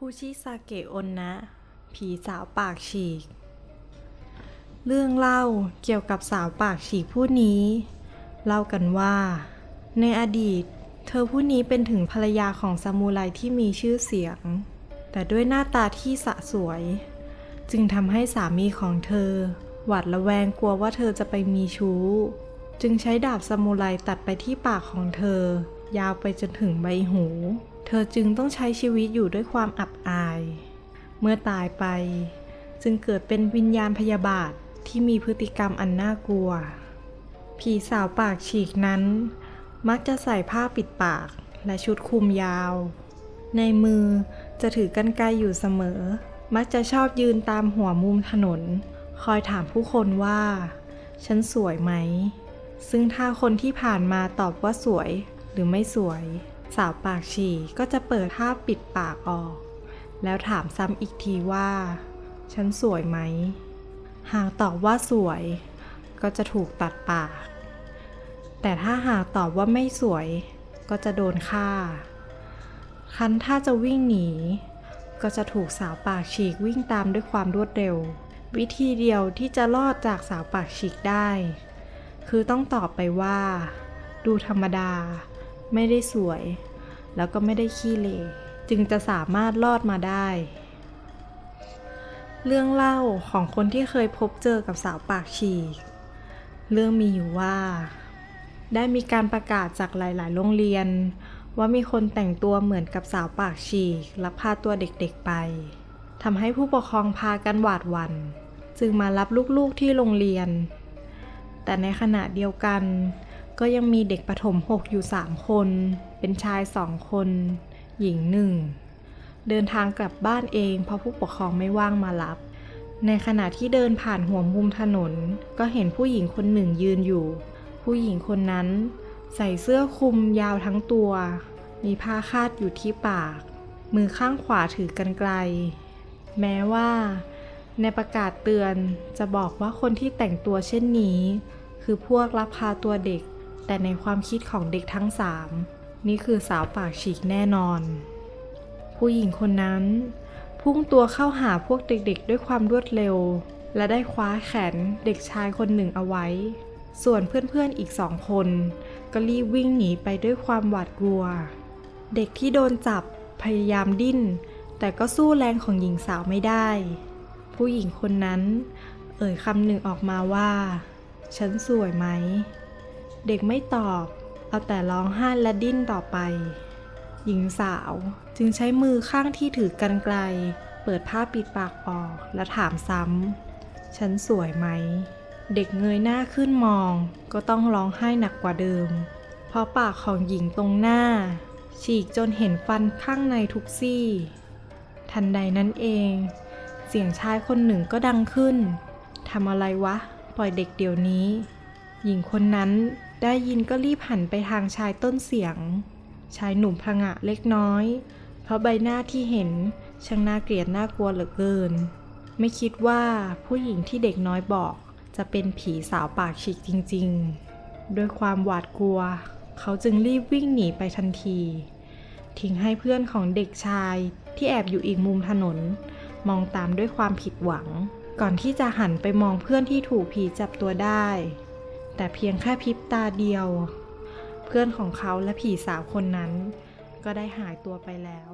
คุชิซาเกะอนนะ ผีสาวปากฉีก เรื่องเล่าเกี่ยวกับสาวปากฉีกผู้นี้ เล่ากันว่า ในอดีต เธอผู้นี้เป็นถึงภรรยาของซามูไรที่มีชื่อเสียง แต่ด้วยหน้าตาที่สะสวย จึงทำให้สามีของเธอ หวาดระแวงกลัวว่าเธอจะไปมีชู้ จึงใช้ดาบซามูไรตัดไปที่ปากของเธอ ยาวไปจนถึงใบหู เธอจึงต้องใช้ชีวิตอยู่ด้วยความอับอาย เมื่อตายไป จึงเกิดเป็นวิญญาณพยาบาทที่มีพฤติกรรมอันน่ากลัว ผีสาวปากฉีกนั้น มักจะใส่ผ้าปิดปากและชุดคลุมยาว ในมือจะถือกรรไกรอยู่เสมอ มักจะชอบยืนตามหัวมุมถนน คอยถามผู้คนว่า ฉันสวยไหม ซึ่งถ้าคนที่ผ่านมาตอบว่าสวยหรือไม่สวย สาวปากฉีกก็จะเปิดผ้าปิดปากออก แล้วถามซ้ำอีกทีว่า ฉันสวยไหม หากตอบว่าสวย ก็จะถูกตัดปาก แต่ถ้าหากตอบว่าไม่สวย ก็จะโดนฆ่า คันถ้าจะวิ่งหนี ก็จะถูกสาวปากฉีกวิ่งตามด้วยความรวดเร็ว วิธีเดียวที่จะรอดจากสาวปากฉีกได้ คือต้องตอบไปว่า ดูธรรมดา ไม่ได้สวย แล้วก็ไม่ได้ขี้เหร่จึงจะสามารถรอดมาได้ เรื่องเล่าของคนที่เคยพบเจอกับสาวปากฉีก เรื่องมีอยู่ว่า ได้มีการประกาศจากหลาย ๆ โรงเรียน ว่ามีคนแต่งตัวเหมือนกับสาวปากฉีกลักพาตัวเด็ก ๆ ไปทำให้ผู้ปกครองพากันหวาดหวัน่นจึงมารับลูก ๆ ที่โรงเรียน แต่ในขณะเดียวกัน ก็ยังมีเด็กประถมหกอยู่สามคน เป็นชายสองคน หญิงหนึ่งเดินทางกลับบ้านเอง เพราะผู้ปกครองไม่ว่างมารับ ในขณะที่เดินผ่านหัวมุมถนน ก็เห็นผู้หญิงคนหนึ่งยืนอยู่ ผู้หญิงคนนั้น ใส่เสื้อคลุมยาวทั้งตัว มีผ้าคาดอยู่ที่ปาก มือข้างขวาถือกรรไกรแม้ว่าในประกาศเตือนจะบอกว่าคนที่แต่งตัวเช่นนี้ คือพวกลักพาตัวเด็ก แต่ในความคิดของเด็กทั้งสามนี่คือสาวปากฉีกแน่นอน ผู้หญิงคนนั้น พุ่งตัวเข้าหาพวกเด็กๆ ด้วยความรวดเร็ว และได้คว้าแขนเด็กชายคนหนึ่งเอาไว้ ส่วนเพื่อนๆอีกสองคน ก็รีบวิ่งหนีไปด้วยความหวาดกลัว เด็กที่โดนจับพยายามดิ้น แต่ก็สู้แรงของหญิงสาวไม่ได้ ผู้หญิงคนนั้น เอ่ยคำหนึ่งออกมาว่า ฉันสวยไหม เด็กไม่ตอบ เอาแต่ร้องไห้และดิ้นต่อไป หญิงสาวจึงใช้มือข้างที่ถือกรรไกรเปิดผ้าปิดปากออกและถามซ้ำ ฉันสวยไหม เด็กเงยหน้าขึ้นมอง ก็ต้องร้องไห้หนักกว่าเดิม เพราะปากของหญิงตรงหน้า ฉีกจนเห็นฟันข้างในทุกซี่ ทันใดนั้นเอง เสียงชายคนหนึ่งก็ดังขึ้นทำอะไรวะ ปล่อยเด็กเดี๋ยวนี้ หญิงคนนั้น ได้ยินก็รีบหันไปทางชายต้นเสียง ชายหนุ่มพงะเล็กน้อย เพราะใบหน้าที่เห็นช่างน่าเกลียดน่ากลัวเหลือเกิน ไม่คิดว่าผู้หญิงที่เด็กน้อยบอก จะเป็นผีสาวปากฉีกจริงๆ ด้วยความหวาดกลัว เขาจึงรีบวิ่งหนีไปทันที ทิ้งให้เพื่อนของเด็กชายที่แอบอยู่อีกมุมถนน มองตามด้วยความผิดหวัง ก่อนที่จะหันไปมองเพื่อนที่ถูกผีจับตัวได้ แต่เพียงแค่พริบตาเดียว เพื่อนของเขาและผีสาวคนนั้น ก็ได้หายตัวไปแล้ว